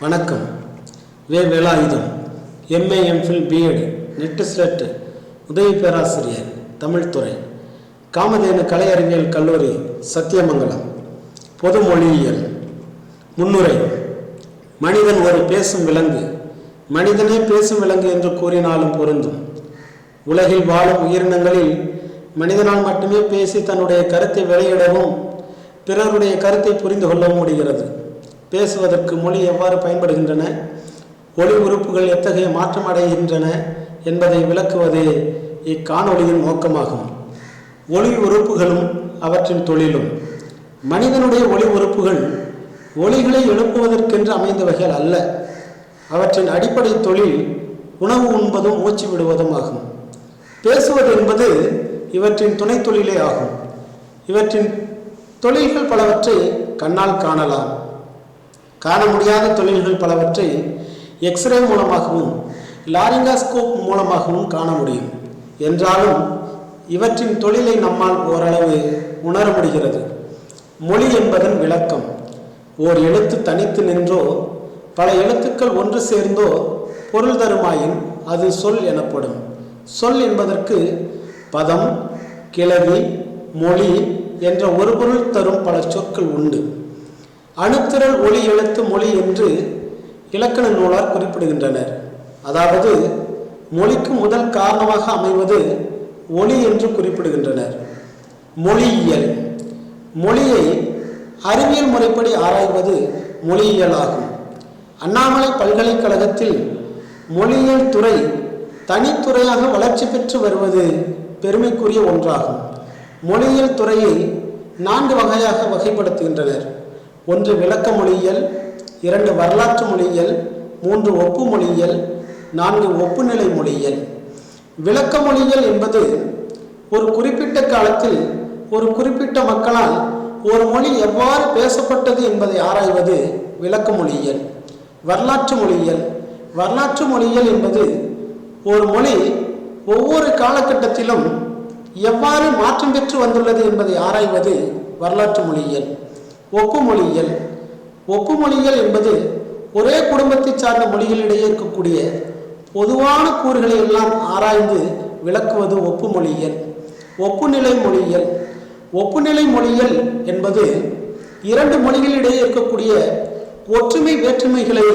வணக்கம். வே Velayudham. MA MPhil BEd NET SLET உதவி பேராசிரியர். தமிழ்துறை காமதேனு கலை அறிவியல் கல்லூரி சத்தியமங்கலம். பொது மொழியியல் முன்னுரை. மனிதன் ஒரு பேசும் விலங்கு. மனிதனே பேசும் விலங்கு என்று கூறினாலும் பொருந்தும். உலகில் வாழும் உயிரினங்களில் மனிதனால் மட்டுமே பேசி தன்னுடைய கருத்தை வெளியிடவும் பிறருடைய கருத்தை புரிந்து கொள்ளவும் முடிகிறது. பேசுவதற்கு மொழி எவ்வாறு பயன்படுகின்றன? ஒளி உறுப்புகள் எத்தகைய மாற்றம் அடைகின்றன என்பதை விளக்குவதே இக்காணொலியின் நோக்கமாகும். ஒளி உறுப்புகளும் அவற்றின் தொழிலும். மனிதனுடைய ஒளி உறுப்புகள் ஒளிகளை எழுப்புவதற்கென்று அமைந்த வகையில் அல்ல. அவற்றின் அடிப்படை தொழில் உணவு உண்பதும் மூச்சு விடுவதும் ஆகும். பேசுவது என்பது இவற்றின் துணை தொழிலே ஆகும். இவற்றின் தொழில்கள் பலவற்றை கண்ணால் காணலாம். காண முடியாத தொழில்கள் பலவற்றை எக்ஸ்ரே மூலமாகவும் லாரிங்காஸ்கோப் மூலமாகவும் காண முடியும். என்றாலும் இவற்றின் தொழிலை நம்மால் ஓரளவு உணர முடிகிறது. மொழி என்பதன் விளக்கம். ஓர் எழுத்து தனித்து நின்றோ பல எழுத்துக்கள் ஒன்று சேர்ந்தோ பொருள் தருமாயின் அது சொல் எனப்படும். சொல் என்பதற்கு பதம் கிளவி மொழி என்ற ஒரு பொருள் தரும் பல சொற்கள் உண்டு. அணுத்திரள் ஒளி எழுத்து மொழி என்று இலக்கண நூலார் குறிப்பிடுகின்றனர். அதாவது மொழிக்கு முதல் காரணமாக அமைவது ஒளி என்று குறிப்பிடுகின்றனர். மொழியியல். மொழியை அறிவியல் முறைப்படி ஆராய்வது மொழியியல் ஆகும். அண்ணாமலை பல்கலைக்கழகத்தில் மொழியியல் துறை தனித்துறையாக வளர்ச்சி பெற்று வருவது பெருமைக்குரிய ஒன்றாகும். மொழியியல் துறையை நான்கு வகையாக வகைப்படுத்துகின்றனர். ஒன்று விளக்க மொழியியல் இரண்டு வரலாற்று மொழியியல் மூன்று ஒப்பு மொழியியல் நான்கு ஒப்புநிலை மொழியியல். விளக்க மொழியியல் என்பது ஒரு குறிப்பிட்ட காலத்தில் ஒரு குறிப்பிட்ட மக்களால் ஒரு மொழி எவ்வாறு பேசப்பட்டது என்பதை ஆராய்வது விளக்க மொழியியல் வரலாற்று மொழியியல். வரலாற்று மொழியியல் என்பது ஒரு மொழி ஒவ்வொரு காலகட்டத்திலும் எவ்வாறு மாற்றம் பெற்று வந்துள்ளது என்பதை ஆராய்வது வரலாற்று மொழியியல். ஒப்பு மொழியியல் ஒப்பு மொழியியல் என்பது ஒரே குடும்பத்தை சார்ந்த மொழிகளிடையே இருக்கக்கூடிய பொதுவான கூறுகளை எல்லாம் ஆராய்ந்து விளக்குவது ஒப்பு மொழியியல் ஒப்புநிலை மொழியியல். ஒப்புநிலை மொழியியல் என்பது இரண்டு மொழிகளிடையே இருக்கக்கூடிய ஒற்றுமை வேற்றுமைகளை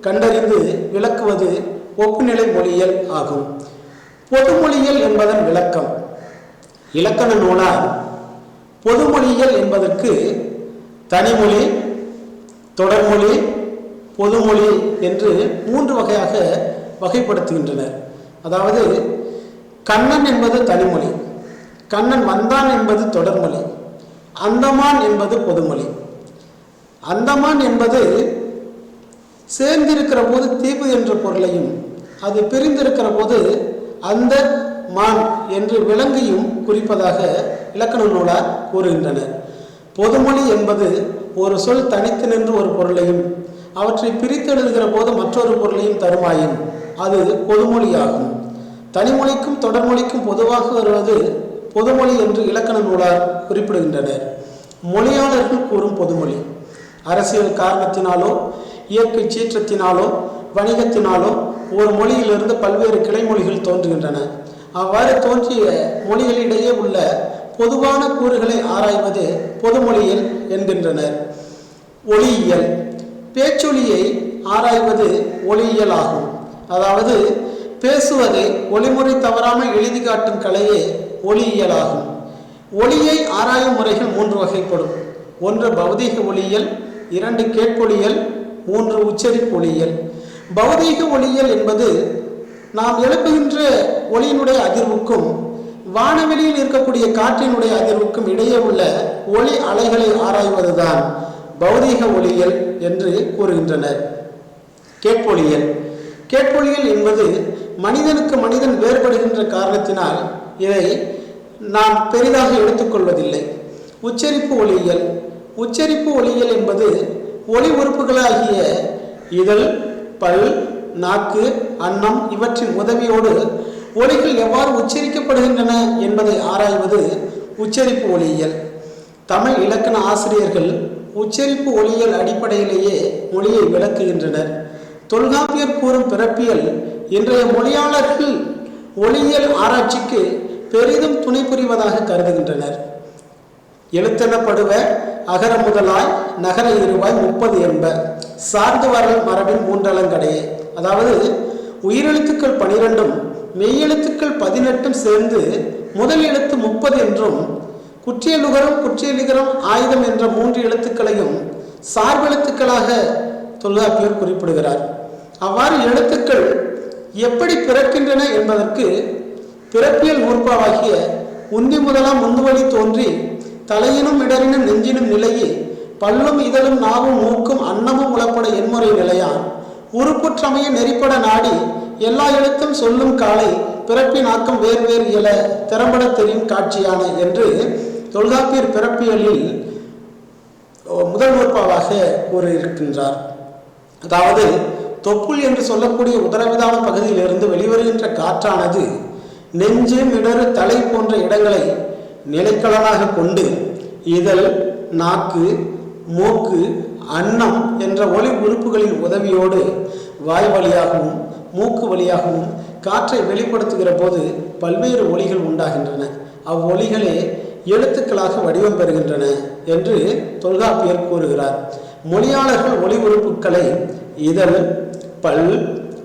கண்டறிந்து விளக்குவது ஒப்புநிலை மொழியியல் ஆகும். பொதுமொழியியல் என்பதன் விளக்கம். இலக்கண நூலால் பொதுமொழியியல் என்பதற்கு தனிமொழி தொடர்மொழி பொதுமொழி என்று மூன்று வகையாக வகைப்படுத்துகின்றனர். அதாவது கண்ணன் என்பது தனிமொழி கண்ணன் வந்தான் என்பது தொடர்மொழி அந்தமான் என்பது பொதுமொழி. அந்தமான் என்பது சேர்ந்திருக்கிற போது தீவு என்ற பொருளையும் அது பிரிந்திருக்கிற போது அந்த மான் என்று விலங்கையும் குறிப்பதாக இலக்கண நூலார் கூறுகின்றனர். பொதுமொழி என்பது ஒரு சொல் தனித்து நின்று ஒரு பொருளையும் அவற்றை பிரித்தெழுதுகிற போது மற்றொரு பொருளையும் தருமாயின். அது பொதுமொழியாகும். தனிமொழிக்கும் தொடர்மொழிக்கும் பொதுவாக வருவது பொதுமொழி என்று இலக்கண நூலார் குறிப்பிடுகின்றனர் மொழியாளர்கள் கூறும் பொதுமொழி. அரசியல் காரணத்தினாலோ இயற்கை சீற்றத்தினாலோ வணிகத்தினாலோ ஒரு மொழியிலிருந்து பல்வேறு கிளைமொழிகள் தோன்றுகின்றன. அவ்வாறு தோன்றிய மொழிகளிடையே உள்ள பொதுவான கூறுகளை ஆராய்வது பொதுமொழியில் என்கின்றனர். ஒளியியல். பேச்சொலியை ஆராய்வது ஒளியியல் ஆகும். அதாவது பேசுவதை ஒளிமுறை தவறாமல் எழுதி காட்டும் கலையே ஒளியியல் ஆகும். ஒளியை ஆராயும் முறைகள் மூன்று வகைப்படும். ஒன்று பௌதீக ஒளியியல் இரண்டு கேட்பொழியல் மூன்று உச்சரிப்பு ஒளியியல். பௌதீக ஒளியியல் என்பது நாம் எழுப்புகின்ற ஒளியினுடைய அதிர்வுக்கும் வானவெளியில் இருக்கக்கூடிய காற்றினுடைய அதிர்வுக்கும் இடையே உள்ள ஒளி அலைகளை ஆராய்வதுதான் பௌதீக ஒளியியல் என்று கூறுகின்றனர். கேட்பொழியல் கேட்பொழியல் என்பது மனிதனுக்கு மனிதன் வேறுபடுகின்ற காரணத்தினால் இதை நாம் பெரிதாக எடுத்துக்கொள்வதில்லை. உச்சரிப்பு ஒளியியல். உச்சரிப்பு ஒளியியல் என்பது ஒளி உறுப்புகளாகிய இதழ் பல் நாக்கு அன்னம் இவற்றின் உதவியோடு ஒலிகள் எவ்வாறு உச்சரிக்கப்படுகின்றன என்பதை ஆராய்வது உச்சரிப்பு ஒளியியல். தமிழ் இலக்கண ஆசிரியர்கள் உச்சரிப்பு ஒளியியல் அடிப்படையிலேயே மொழியை விளக்குகின்றனர். தொல்காப்பியர் கூறும் பிறப்பியல் இன்றைய மொழியாளர்கள் ஒளியியல் ஆராய்ச்சிக்கு பெரிதும் துணை புரிவதாக கருதுகின்றனர். எழுத்தெனப்படுவ அகர முதலாய் நகர இருவாய் முப்பது என்ப. சார்ந்து வரல் மரபின் மூன்றலங்கடையே. அதாவது உயிரெழுத்துக்கள் பனிரெண்டும் மெய்யெழுத்துக்கள் பதினெட்டும் சேர்ந்து முதல் எழுத்து முப்பது என்றும் குற்றியலுகரம் குற்றியலிகரம் ஆயுதம் என்ற மூன்று எழுத்துக்களையும் சார்பெழுத்துக்களாக தொல்காப்பியர் குறிப்பிடுகிறார். அவ்வாறு எழுத்துக்கள் எப்படி பிறக்கின்றன என்பதற்கு பிறப்பியல் நூற்பாவாகிய உந்தி முதலாம் முந்துவழி தோன்றி தலையினும் இடரினும் நெஞ்சினும் நிலையே பல்லும் இதழும் நாவும் மூக்கும் அன்னமும் உளப்பட என்முறை நிலையான் உருப்புற்றமைய நெறிப்பட நாடி எல்லா எழுத்தும் சொல்லும் காலை பிறப்பின் ஆக்கம் வேறு வேறு இயல திறம்பட தெரியும் காட்சியான என்று தொல்காப்பியர் பிறப்பியலில் முதல் நூற்பாவாக கூறியிருக்கின்றார். அதாவது தொப்புள் என்று சொல்லக்கூடிய உதரவிதான பகுதியிலிருந்து வெளிவருகின்ற காற்றானது நெஞ்சு மிடறு தலை போன்ற இடங்களை நிலைக்கலனாக கொண்டு இதழ் நாக்கு மூக்கு அன்னம் என்ற ஒளி உறுப்புகளின் உதவியோடு வாய் வழியாகவும் மூக்கு வழியாகவும் காற்றை வெளிப்படுத்துகிற போது பல்வேறு ஒளிகள் உண்டாகின்றன. அவ்வொளிகளே எழுத்துக்களாக வடிவம் பெறுகின்றன என்று தொல்காப்பியர் கூறுகிறார். மொழியாளர்கள் ஒளி உறுப்புகளை இதழ் பல்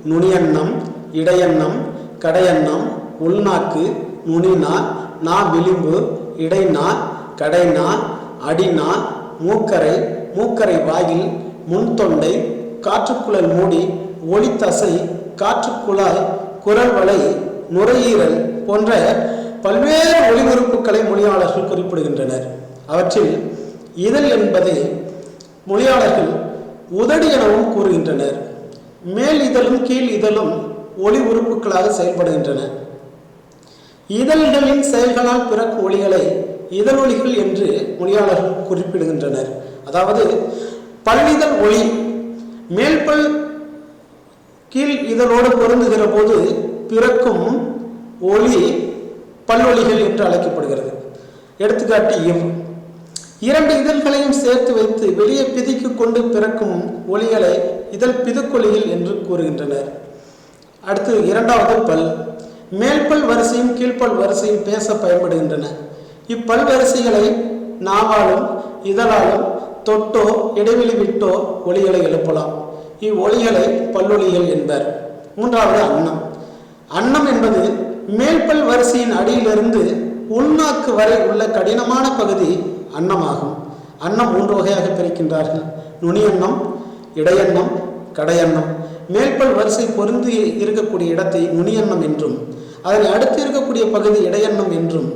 நுனியன்னம் இடையன்னம் கடையன்னம் உள்நாக்கு நுனிநா நா விளிம்பு இடைநா கடைநா அடிநா மூக்கரை மூக்கரை வாயில் முன்தொண்டை காற்றுக்குழல் மூடி ஒளித்தசை காற்றுக்குழாய் குரல் வலை நுரையீரல் போன்ற பல்வேறு ஒளி உறுப்புகளை மொழியாளர்கள் குறிப்பிடுகின்றனர். அவற்றில் இதழ் என்பதை மொழியாளர்கள் உதடு எனவும் கூறுகின்றனர். மேல் இதழும் கீழ் இதழும் ஒளி உறுப்புகளாக செயல்படுகின்றன. இதழ்களின் செயல்களால் பிறக்கும் ஒளிகளை இதழொலிகள் என்று மொழியாளர்கள் குறிப்பிடுகின்றனர். அதாவது பல்லிதழ் ஒளி மேல்பல் கீழ் இதழோடு பொருந்துகிற போது பிறக்கும் ஒளி பல்வொலிகள் என்று அழைக்கப்படுகிறது. எடுத்துக்காட்டு இவ் இரண்டு இதழ்களையும் சேர்த்து வைத்து வெளியே பிதிக்கு கொண்டு பிறக்கும் ஒளிகளை இதழ் பிதுக்கொலிகள் என்று கூறுகின்றனர். அடுத்து இரண்டாவது பல். மேல்பல் வரிசையும் கீழ்ப்பல் வரிசையும் பேச பயன்படுகின்றன. இப்பல் வரிசைகளை நாவாலும் இதழாலும் தொட்டோ இடைவெளி விட்டோ ஒளிகளை எழுப்பலாம். இவ்வொளிகளை பல்லொலிகள் என்பர். மூன்றாவது அன்னம். அன்னம் என்பது மேல்பல் வரிசையின் அடியிலிருந்து உள்நாக்கு வரை உள்ள கடினமான பகுதி அன்னமாகும். அன்னம் மூன்று வகையாக பிரிக்கின்றார்கள். நுனியன்னம் இடையன்னம் கடையன்னம். மேல்பல் வரிசை பொருந்து இருக்கக்கூடிய இடத்தை நுனியன்னம் என்றும் அதனை அடுத்து இருக்கக்கூடிய பகுதி இடையன்னம் என்றும்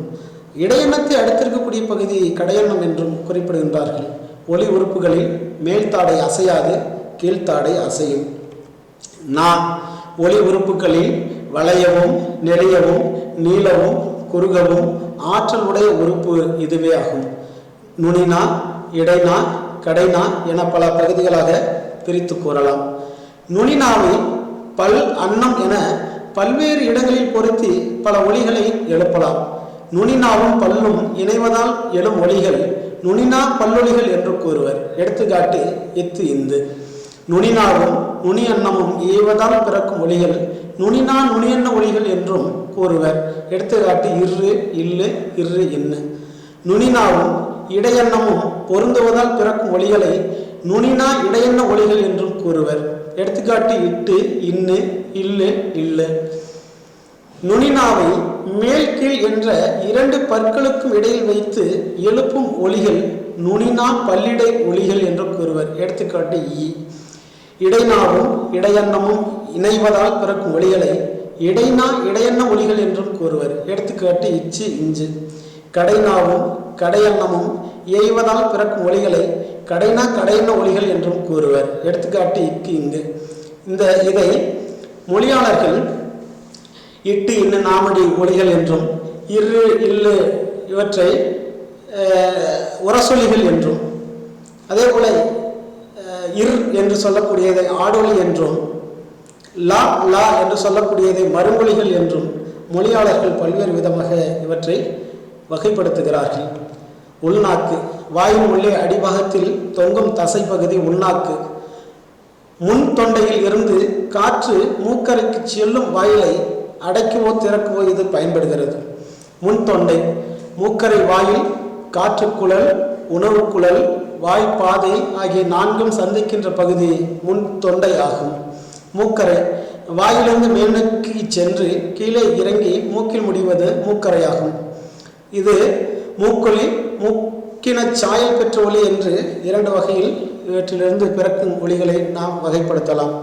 இடையன்னத்தை அடுத்திருக்கக்கூடிய பகுதி கடையன்னம் என்றும் குறிப்பிடுகின்றார்கள். ஒளி உறுப்புகளில் மேல்தாடை அசையாது கீழ்த்தாடை அசையும். நா ஒளி உறுப்புகளில் வளையவும் நெளியவும் நீளவும் குறுகவும் ஆற்றல் உடைய உறுப்பு இதுவே ஆகும். நுனினா இடைநா கடைனா என பல பகுதிகளாக பிரித்து கூறலாம். நுனினாவை பல் அன்னம் என பல்வேறு இடங்களில் பொருத்தி பல ஒளிகளை எழுப்பலாம். நுனினாவும் பல்லும் இணைவதால் எழும் ஒளிகள் நுனினா பல்லொலிகள் என்று கூறுவர். எடுத்துக்காட்டு இத்து இந்து. நுனினாவும் நுனி அன்னமும் ஏவதால் பிறக்கும் ஒளிகள். நுனினா நுனியன்ன ஒளிகள் என்றும் கூறுவர். எடுத்துக்காட்டு இரு இல்லு இரு இன்னு. நுனினாவும் இடையன்னமும் பொருந்துவதால் பிறக்கும் ஒளிகளை நுனினா இடையன்ன ஒளிகள் என்றும் கூறுவர். எடுத்துக்காட்டு இட்டு இன்னு இல்லு இல்லு. நுனினாவை மேல் கீழ் என்ற இரண்டு பற்களுக்கும் இடையில் வைத்து எழுப்பும் ஒளிகள் நுனினா பல்லிடை ஒளிகள் என்று கூறுவர். எடுத்துக்காட்டு ஈ இடைநாவும் இடையன்னமும் இணைவதால் பிறக்கும் ஒளிகளை இடைநா இடையன்ன ஒளிகள் என்றும் கூறுவர். எடுத்துக்காட்டு இச்சு இஞ்சு. கடைநாவும் கடையன்னமும் இயைவதால் பிறக்கும் ஒளிகளை கடைனா கடையன்ன ஒளிகள் என்றும் கூறுவர். எடுத்துக்காட்டு இக்கு இங்கு. இந்த இதை மொழியாளர்கள் இட்டு இன்ன நாமடி ஒளிகள் என்றும் இரு இல்லு இவற்றை உரசொலிகள் என்றும் அதே போல இர் என்று சொல்லக்கூடியதை ஆடொலி என்றும் லா லா என்று சொல்லக்கூடியதை மறுமொழிகள் என்றும் மொழியாளர்கள் பல்வேறு விதமாக இவற்றை வகைப்படுத்துகிறார்கள். உள்நாக்கு வாயின் உள்ளே அடிபாகத்தில் தொங்கும் தசை பகுதி உள்நாக்கு. முன் தொண்டையில் இருந்து காற்று மூக்கரைக்கு செல்லும் வாயிலை அடைக்கவோ திறக்கவோ இது பயன்படுகிறது. முன் தொண்டை மூக்கரை வாயில் காற்றுக்குழல் உணவு குழல் வாய்ப்பாதை ஆகிய நான்கும் சந்திக்கின்ற பகுதி முன் தொண்டை ஆகும். மூக்கரை வாயிலிருந்து மேல்நோக்கி சென்று கீழே இறங்கி மூக்கில் முடிவது மூக்கரையாகும். இது மூக்கொலி மூக்கின சாயல் பெற்ற ஒலி என்று இரண்டு வகையில் இவற்றிலிருந்து பிறக்கும் ஒலிகளை நாம் வகைப்படுத்தலாம்.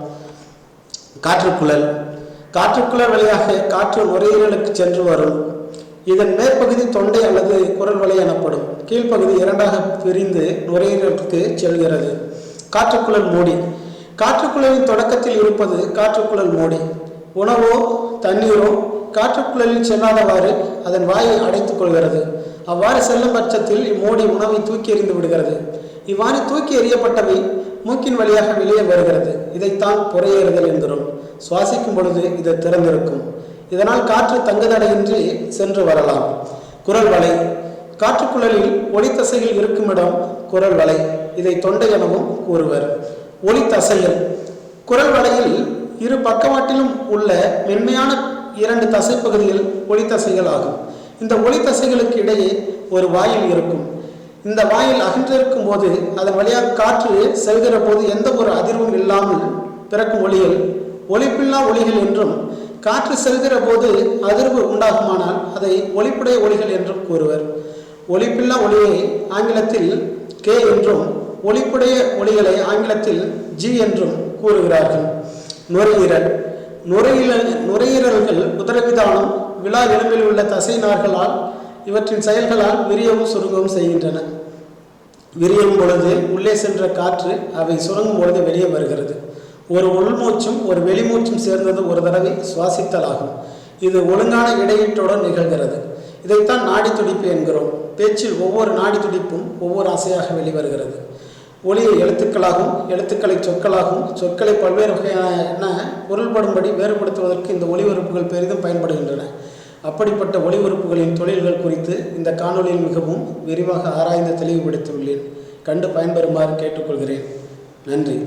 காற்றுக்குழல். காற்றுக்குழல் வழியாக காற்று நுரையீரலுக்கு சென்று வரும். இதன் மேற்பகுதி தொண்டை அல்லது குரல் வலை எனப்படும். கீழ்ப்பகுதி இரண்டாக பிரிந்து நுரையீரலுக்கு செல்கிறது. காற்றுக்குழல் மூடி. காற்றுக்குழலின் தொடக்கத்தில் இருப்பது காற்றுக்குழல் மூடி. உணவோ தண்ணீரோ காற்றுக்குழலில் செல்லாதவாறு அதன் வாயை அடைத்துக் கொள்கிறது. அவ்வாறு செல்லும் பட்சத்தில் இம்மூடி உணவை தூக்கி எறிந்து விடுகிறது. இவ்வாறு தூக்கி எறியப்பட்டவை மூக்கின் வழியாக வெளியே வருகிறது. இதைத்தான் புறையேறுதல் என்கிறோம். சுவாசிக்கும் பொழுது இது திறந்திருக்கும். இதனால் காற்று தங்குதடையின்றி சென்று வரலாம். குரல் வலை. காற்றுக்குழலில் ஒளித்தசையில் இருக்கும் இடம் குரல் வலை. இதை தொண்டை எனவும் கூறுவர். ஒளித்தசைகள் குரல் வலையில் இரு பக்கவாட்டிலும் உள்ள மென்மையான இரண்டு தசை தசைப்பகுதிகள் ஒளித்தசைகள் ஆகும். இந்த ஒளித்தசைகளுக்கு இடையே ஒரு வாயில் இருக்கும். இந்த வாயில் அகன்றிருக்கும் போது அதன் வழியாக காற்று செல்கிற போது எந்த ஒரு அதிர்வும் இல்லாமல் பிறக்கும் ஒளிகள் ஒளிப்பில்லா ஒளிகள் என்றும் காற்று செல்கிற போது அதிர்வு உண்டாகுமானால் அதை ஒளிப்புடைய ஒளிகள் என்றும் கூறுவர். ஒளிப்பில்லா ஒளியை ஆங்கிலத்தில் கே என்றும் ஒளிப்புடைய ஒளிகளை ஆங்கிலத்தில் ஜி என்றும் கூறுகிறார்கள். நுரையீரல். நுரையீரல் நுரையீரல்கள் உதரவிதானம் விழா எலும்பில் உள்ள தசை நார்களால் இவற்றின் செயல்களால் விரியவும் சுருங்கவும் செய்கின்றன. விரியும் பொழுது உள்ளே சென்ற காற்று அவை சுருங்கும் பொழுது வெளியே வருகிறது. ஒரு உள்மூச்சும் ஒரு வெளிமூச்சும் சேர்ந்தது ஒரு தடவை சுவாசித்தல் ஆகும் இது ஒழுங்கான இடையீட்டுடன் நிகழ்கிறது. இதைத்தான் நாடி துடிப்பு என்கிறோம். பேச்சில் ஒவ்வொரு நாடி துடிப்பும் ஒவ்வொரு அசையாக வெளிவருகிறது. ஒளியை எழுத்துக்களாகவும் எழுத்துக்களை சொற்களாகவும் சொற்களை பல்வேறு வகையான பொருள்படும்படி வேறுபடுத்துவதற்கு இந்த ஒளி உறுப்புகள் பெரிதும் பயன்படுகின்றன. அப்படிப்பட்ட ஒளி உறுப்புகளின் தொழில்கள் குறித்து இந்த காணொளியில் மிகவும் விரிவாக ஆராய்ந்து தெளிவுபடுத்தியுள்ளேன். கண்டு பயன்பெறுமாறு கேட்டுக்கொள்கிறேன். நன்றி.